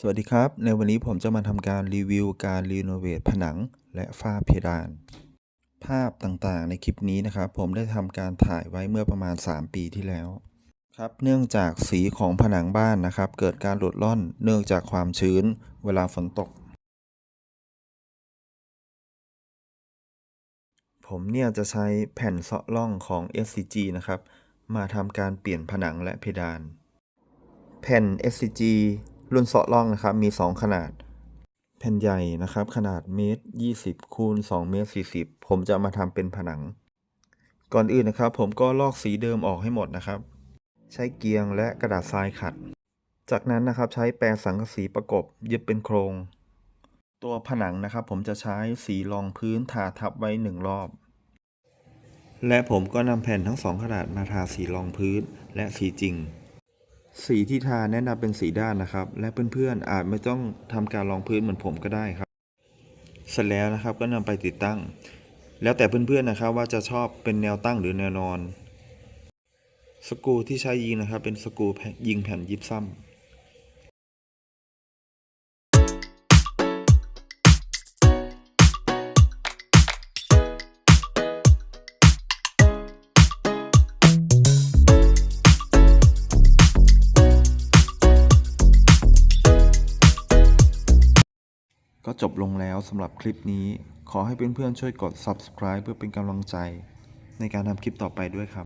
สวัสดีครับ ในวันนี้ผมจะมาทำการรีวิวการรีโนเวทผนังและฝ้าเพดาน ภาพต่างๆในคลิปนี้นะครับ ผมได้ทำการถ่ายไว้เมื่อประมาณ 3 ปีที่แล้ว ครับ เนื่องจากสีของผนังบ้านนะครับ เกิดการหลุดร่อนเนื่องจากความชื้นเวลาฝนตก ผมเนี่ยจะใช้แผ่นเซาะร่องของ SCG นะครับ มาทำการเปลี่ยนผนังและเพดาน แผ่น SCG รุ่นเซาะร่องนะครับ มี 2 ขนาด แผ่นใหญ่นะครับ ขนาดเมตร20คูณ2เมตร40 ผมจะมาทำเป็นผนัง ก่อนอื่นนะครับ ผมก็ลอกสีเดิมออกให้หมดนะครับ ใช้เกียงและกระดาษทรายขัด จากนั้นนะครับใช้แปรงสังกะสีประกบยึดเป็นโครง ตัวผนังนะครับ ผมจะใช้สีรองพื้นทาทับไว้หนึ่งรอบ และผมก็นำแผ่นทั้งสองขนาดมาทาสีรองพื้นและสีจริง สีที่ทาแนะนำเป็นสีด้านนะครับ และเพื่อนๆอาจไม่ต้องทำการรองพื้นเหมือนผมก็ได้ครับ เสร็จแล้วนะครับก็นำไปติดตั้ง แล้วแต่เพื่อนๆนะครับว่าจะชอบเป็นแนวตั้งหรือแนวนอน สกูที่ใช้ยิงนะครับ เป็นสกูยิงแผ่นยิบซ้ำ ก็จบลงแล้วสำหรับคลิปนี้ ขอให้เพื่อนๆช่วยกด subscribe เพื่อเป็นกำลังใจ ในการทำคลิปต่อไปด้วยครับ